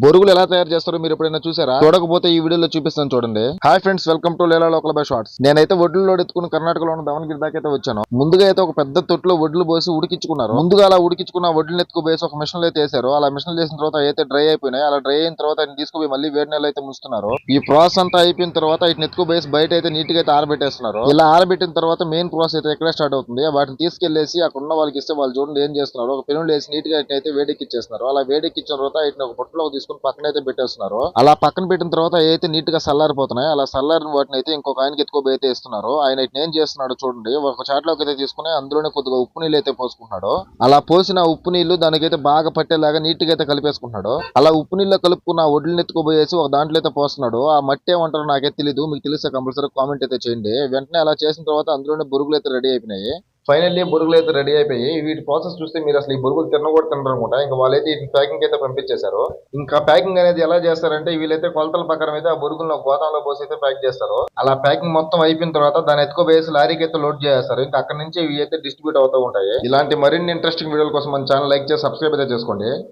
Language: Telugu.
బొరుగులు ఎలా తయారు చేస్తారో మీరు ఎప్పుడైనా చూసారా? చూడకపోతే ఈ వీడియోలో చూపిస్తాను చూడండి. Hi friends welcome to Leela local by shorts నేనైతే వడ్లు ఎత్తుకుని కర్ణాటకలో ఉన్న దావణగిరి దాకా అయితే వచ్చాను. ముందుగా అయితే ఒక పెద్ద తొట్టులో వడ్లు పోసి ఉడికించుకున్నారు. ముందుగా అలా ఉడికించుకున్న వడ్లు ఎత్తుకుపోయేసి ఒక మిషన్ అయితే వేసారు అలా మిషన్ చేసిన తర్వాత అయితే డ్రై అయిపోయినాయి. అలా డ్రై అయిన తర్వాత ఆయన తీసుకుపోయి మళ్ళీ వేడి నెలలో అయితే ముస్తున్నారు ఈ ప్రాసెస్ అంతా అయిపోయిన తర్వాత ఇటు ఎత్తుకుపోయేసి బయట అయితే నీట్గా అయితే ఆరబెట్టేస్తున్నారు. ఇలా ఆరబెట్టిన తర్వాత మెయిన్ ప్రాసెస్ అయితే ఎక్కడ స్టార్ట్ అవుతుంది? వాటిని తీసుకెళ్ళేసి అక్కడ ఉన్న వాళ్ళకి ఇస్తే వాళ్ళు చూడండి ఏం చేస్తున్నారు? ఒక పెనులు వేసి నీట్గా అయితే వేడెక్కిచ్చేస్తున్నారు. అలా వేడెక్కిచ్చిన తర్వాత వీటిని ఒక పొట్టలో తీసుకుని పక్కన అయితే పెట్టేస్తున్నారు. అలా పక్కన పెట్టిన తర్వాత అయితే నీట్గా సల్లారిపోతున్నాయి అలా సల్లారిన వాటిని అయితే ఇంకొక ఆయనకి ఎత్తుకోబోయి అయితే ఇస్తున్నారు ఆయన ఏం చేస్తున్నాడు చూడండి. ఒక చాట్లోకి అయితే తీసుకుని అందులోనే కొద్దిగా ఉప్పు నీళ్ళు అయితే పోసుకుంటున్నాడు. అలా పోసిన ఉప్పు నీళ్ళు దానికైతే బాగా పట్టేలాగా నీట్గా అయితే కలిపేసుకుంటున్నాడు. అలా ఉప్పు నీళ్ళు కలుపుకున్న వడ్లు ఎత్తుకోబోయేసి ఒక దాంట్లో అయితే పోస్తున్నాడు. ఆ మట్టి ఏమంటారో నాకైతే తెలీదు. మీకు తెలిస్తే కంపల్సరీ కామెంట్ అయితే చేయండి. వెంటనే అలా చేసిన తర్వాత అందులోనే బురుగులు అయితే రెడీ అయిపోయినాయి. ఫైనల్లీ బురుగులు అయితే రెడీ అయిపోయి వీటి ప్రాసెస్ చూస్తే మీరు అసలు ఈ బురుగులు తినకూడదు తినరు అనమాట ఇంకా వాళ్ళైతే ఈ ప్యాకింగ్ అయితే పంపించేశారు. ఇంకా ప్యాకింగ్ అనేది ఎలా చేస్తారంటే వీళ్ళైతే కొలతల ప్రకారం అయితే ఆ బురుగులను గోదాంలో పోసి అయితే ప్యాక్ చేస్తారు. అలా ప్యాకింగ్ మొత్తం అయిపోయిన తర్వాత దాన్ని ఎత్తుకోబోయేసి లారీకి అయితే లోడ్ చేస్తారు ఇంకా అక్కడ నుంచి ఇవి అయితే డిస్ట్రిబ్యూట్ అవుతూ ఉంటాయి. ఇలాంటి మరిన్ని ఇంట్రెస్టింగ్ వీడియోల కోసం మన ఛానల్ లైక్ చేసి సబ్స్క్రైబ్ అయితే చేసుకోండి.